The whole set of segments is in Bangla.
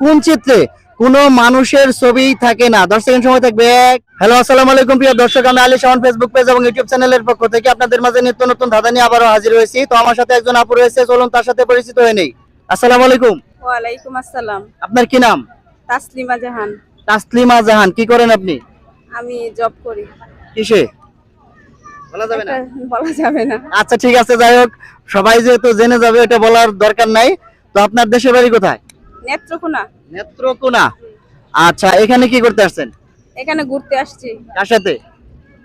কোন চিত্রে? কোনো মানুষের ছবি থাকে না। দশ সেকেন্ড সময় থাকবে। হ্যালো আসসালামু আলাইকুম প্রিয় দর্শক। আমি আলী শাওন ফেসবুক পেজ এবং ইউটিউব চ্যানেলের পক্ষ থেকে আপনাদের মাঝে নিত্য নতুন ধাঁধা নিয়ে আবারও হাজির হয়েছি। তো আমার সাথে একজন আপু রয়েছে চলুন তার সাথে পরিচিত হয়ে নেই। আসসালামু আলাইকুম। ওয়ালাইকুম আসসালাম। আপনার কি নাম? তাসলিমা জাহান। তাসলিমা জাহান কি করেন আপনি? আমি জব করি। কিসে? বলা যাবে না। বলা যাবে না। আচ্ছা ঠিক আছে যাই হোক। সবাই যেহেতু জেনে যাবে এটা বলার দরকার নাই। তো আপনার দেশের বাড়ি কোথায়? নেত্রকোনা। নেত্রকোনা। আচ্ছা এখানে কি করতে আসছেন? এখানে ঘুরতে আসছি। কার সাথে?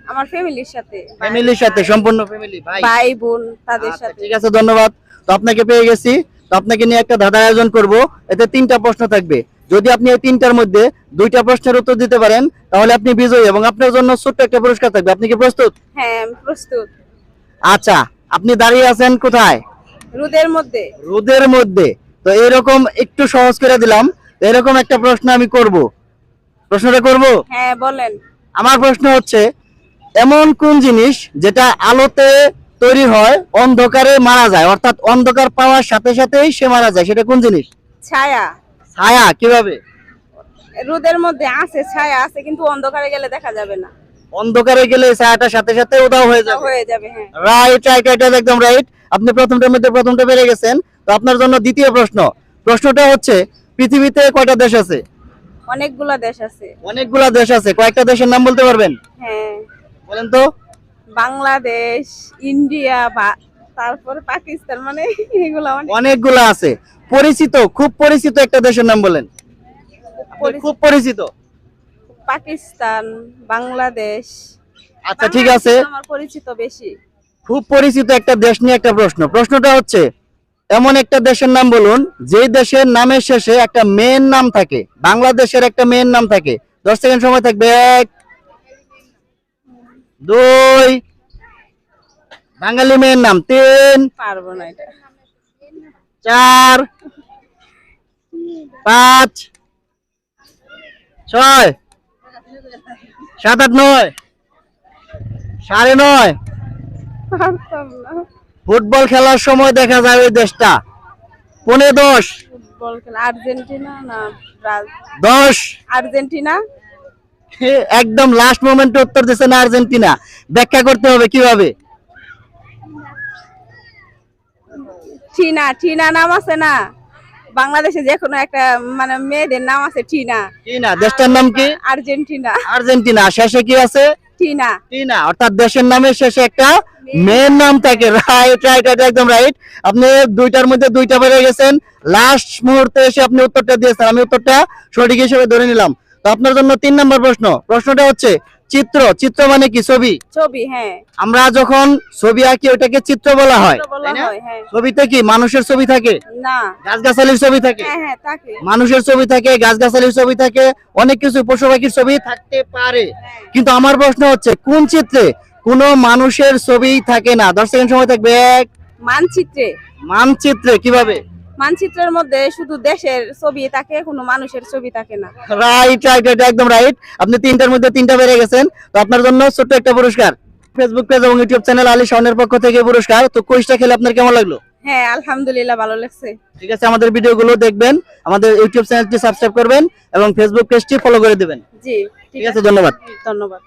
আমার ফ্যামিলির সাথে। ফ্যামিলির সাথে সম্পূর্ণ ফ্যামিলি ভাই। ভাই বোন তাদের আচ্ছা, সাথে। ঠিক আছে ধন্যবাদ। তো আপনাকে পেয়ে গেছি। তো আপনাকে নিয়ে একটা ধাঁধা আয়োজন করব। এতে তিনটা প্রশ্ন থাকবে। যদি আপনি এই তিনটার মধ্যে দুইটা প্রশ্নের উত্তর দিতে পারেন তাহলে আপনি বিজয়ী এবং আপনার জন্য ছোট্ট একটা পুরস্কার থাকবে। আপনি কি প্রস্তুত? হ্যাঁ আমি প্রস্তুত। আচ্ছা আপনি দাঁড়িয়ে আছেন কোথায়? রোদের মধ্যে। রোদের মধ্যে। তো এরকম একটু সহজ করে দিলাম। এরকম একটা প্রশ্ন আমি করব। প্রশ্নটা করব? হ্যাঁ বলেন। আমার প্রশ্ন হচ্ছে এমন কোন জিনিস যেটা আলোতে তৈরি হয় অন্ধকারে মারা যায়? অর্থাৎ অন্ধকার পাওয়ার সাথে সাথেই সে মারা যায়। সেটা কোন জিনিস? ছায়া। ছায়া কীভাবে? রোদের মধ্যে আছে ছায়া আছে কিন্তু অন্ধকারে গেলে দেখা যাবে না। অন্ধকারে গেলে ছায়াটার সাথে সাথে উদাও হয়ে যাবে। হয়ে যাবে হ্যাঁ। রাইট রাইট রাইট একদম রাইট আপনি প্রথমটার মধ্যে প্রথমটা পেরে গেছেন। তো আপনার জন্য দ্বিতীয় প্রশ্ন। প্রশ্নটা হচ্ছে পৃথিবীতে কয়টা দেশ আছে? অনেকগুলা দেশ আছে। অনেকগুলা দেশ আছে। কয়েকটা দেশের নাম বলতে পারবেন? হ্যাঁ। বলেন তো। বাংলাদেশ ইন্ডিয়া বা তারপরে পাকিস্তান মানে এগুলা অনেক। অনেকগুলা আছে। পরিচিত খুব পরিচিত একটা দেশের নাম বলেন। খুব পরিচিত। পাকিস্তান বাংলাদেশ। আচ্ছা ঠিক আছে। আমার পরিচিত বেশি। খুব পরিচিত একটা দেশ নিয়ে একটা প্রশ্ন। প্রশ্নটা হচ্ছে এমন একটা দেশের নাম বলুন যে দেশের নামের শেষে একটা মেয়ের নাম থাকে বাংলাদেশের একটা মেয়ের নাম থাকে। দশ সেকেন্ড সময় থাকবে এক দুই বাঙালি মেয়ের নাম তিন পারব না এটা। চার পাঁচ ছয় সাত আট নয়। সাড়ে নয়। ফুটবল খেলার সময় দেখা যায় ওই দেশটা। পনে দশ। ফুটবল খেলা। আর্জেন্টিনা না দশ। আর্জেন্টিনা? একদম লাস্ট মোমেন্টে উত্তর দিচ্ছে না আর্জেন্টিনা। ব্যাখ্যা করতে হবে কীভাবে? নাম আছে না? বাংলাদেশে যে কোনো একটা মানে মেয়েদের নাম আছে টিনা। কি না দেশটার নাম কি? আর্জেন্টিনা। আর্জেন্টিনা শেষে কি আছে? টিনা। টিনা অর্থাৎ দেশের নামের শেষে একটা মেয়ের নাম। থাকে। রাইট রাইট রাইট একদম রাইট আপনি দুইটার মধ্যে দুইটা বেড়ে গেছেন। লাস্ট মুহূর্তে এসে আপনি উত্তরটা দিয়েছেন। আমি উত্তরটা সঠিক হিসেবে ধরে নিলাম। তো আপনার জন্য তিন নম্বর প্রশ্ন। প্রশ্নটা হচ্ছে চিত্র চিত্র মানে কি? ছবি? ছবি হ্যাঁ। আমরা যখন ছবি আঁকি ওটাকে চিত্র বলা হয়? হয়। ছবিতে কি? মানুষের ছবি থাকে? না। গাছগাছালির ছবি থাকে? হ্যাঁ হ্যাঁ তাকে মানুষের ছবি থাকে গাছগাছালির ছবি থাকে অনেক কিছু পশু পাখির ছবি থাকতে পারে। কিন্তু আমার প্রশ্ন হচ্ছে কোন চিত্রে কোনো মানুষের ছবি থাকে না? দশ সেকেন্ড সময় থাকবে এক। মানচিত্রে। মানচিত্রে কীভাবে? মানচিত্রের মধ্যে শুধু দেশের ছবি থাকে কোনো মানুষের ছবি থাকে না। রাইট রাইট রাইট একদম রাইট আপনি তিনটার মধ্যে তিনটা বেড়ে গেছেন। তো আপনার জন্য ছোট্ট একটা পুরস্কার। ফেসবুক পেজ এবং ইউটিউব চ্যানেল আলী শাওনের পক্ষ থেকে পুরস্কার। তো কুইজটা খেলে আপনার কেমন লাগল? হ্যাঁ আলহামদুলিল্লাহ ভালো লাগছে। ঠিক আছে আমাদের ভিডিওগুলো দেখবেন। আমাদের ইউটিউব চ্যানেলটি সাবস্ক্রাইব করবেন এবং ফেসবুক পেজটি ফলো করে দিবেন। জি ঠিক আছে। ধন্যবাদ। ধন্যবাদ।